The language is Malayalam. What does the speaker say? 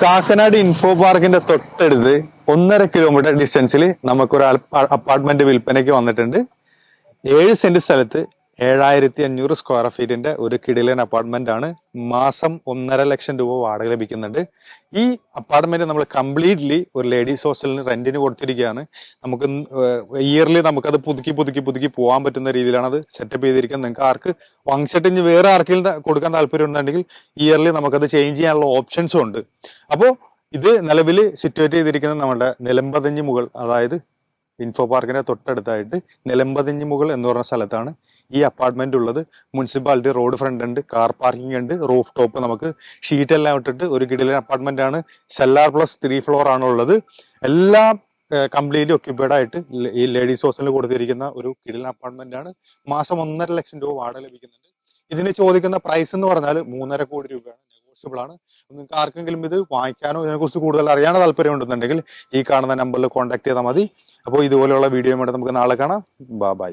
കാക്കനാട് ഇൻഫോ പാർക്കിന്റെ തൊട്ടടുത്ത് ഒന്നര കിലോമീറ്റർ ഡിസ്റ്റൻസിൽ നമുക്കൊരു അപ്പാർട്ട്മെന്റ് വിൽപ്പനയ്ക്ക് വന്നിട്ടുണ്ട്. ഏഴ് സെന്റ് സ്ഥലത്ത് ഏഴായിരത്തി അഞ്ഞൂറ് സ്ക്വയർ ഫീറ്റിന്റെ ഒരു കിടിലൻ അപ്പാർട്ട്മെന്റ് ആണ്. മാസം ഒന്നര ലക്ഷം രൂപ വാടക ലഭിക്കുന്നുണ്ട്. ഈ അപ്പാർട്ട്മെന്റ് നമ്മൾ കംപ്ലീറ്റ്ലി ഒരു ലേഡീസ് ഹോസ്റ്റലിന് റെന്റിന് കൊടുത്തിരിക്കുകയാണ്. നമുക്ക് ഇയർലി നമുക്കത് പുതുക്കി പുതുക്കി പുതുക്കി പോകാൻ പറ്റുന്ന രീതിയിലാണ് അത് സെറ്റപ്പ് ചെയ്തിരിക്കുന്നത്. നിങ്ങൾക്ക് ആർക്ക് വാങ്ങിച്ചിട്ട് ഇനി വേറെ ആർക്കെങ്കിലും കൊടുക്കാൻ താല്പര്യം ഉണ്ടെങ്കിൽ ഇയർലി നമുക്കത് ചേഞ്ച് ചെയ്യാനുള്ള ഓപ്ഷൻസും ഉണ്ട്. അപ്പോൾ ഇത് നിലവിൽ സിറ്റുവേറ്റ് ചെയ്തിരിക്കുന്നത് നമ്മുടെ നിലമ്പതിഞ്ഞ് മുകൾ അതായത് ഇൻഫോ പാർക്കിന്റെ തൊട്ടടുത്തായിട്ട് നിലമ്പതിഞ്ഞ് മുകൾ എന്ന് പറഞ്ഞ സ്ഥലത്താണ്. ഈ അപ്പാർട്ട്മെന്റ് ഉള്ളത് മുനിസിപ്പാലിറ്റി റോഡ് ഫ്രണ്ട് ഉണ്ട് കാർ പാർക്കിംഗ് ഉണ്ട് റൂഫ് ടോപ്പ് നമുക്ക് ഷീറ്റ് എല്ലാം ഇട്ടിട്ട് ഒരു കിടിലൻ അപ്പാർട്ട്മെന്റ് ആണ്. സെല്ലാർ പ്ലസ് ത്രീ ഫ്ലോർ ആണ് ഉള്ളത്. എല്ലാം കംപ്ലീറ്റ്ലി ഒക്യുപൈഡ് ആയിട്ട് ഈ ലേഡീസ് ഹോസ്റ്റലിൽ കൊടുത്തിരിക്കുന്ന ഒരു കിടിലൻ അപ്പാർട്ട്മെന്റ് ആണ്. മാസം ഒന്നര ലക്ഷം രൂപ വാടക ലഭിക്കുന്നുണ്ട്. ഇതിന് ചോദിക്കുന്ന പ്രൈസ് എന്ന് പറഞ്ഞാൽ മൂന്നര കോടി രൂപയാണ്. നെഗോഷ്യബിൾ ആണ്. നിങ്ങൾക്ക് ആർക്കെങ്കിലും ഇത് വാങ്ങിക്കാനോ ഇതിനെക്കുറിച്ച് കൂടുതൽ അറിയാനോ താല്പര്യം ഉണ്ടെന്നുണ്ടെങ്കിൽ ഈ കാണുന്ന നമ്പറിൽ കോൺടാക്ട് ചെയ്താൽ മതി. അപ്പോൾ ഇതുപോലെയുള്ള വീഡിയോ നമുക്ക് നാളെ കാണാം. ബൈ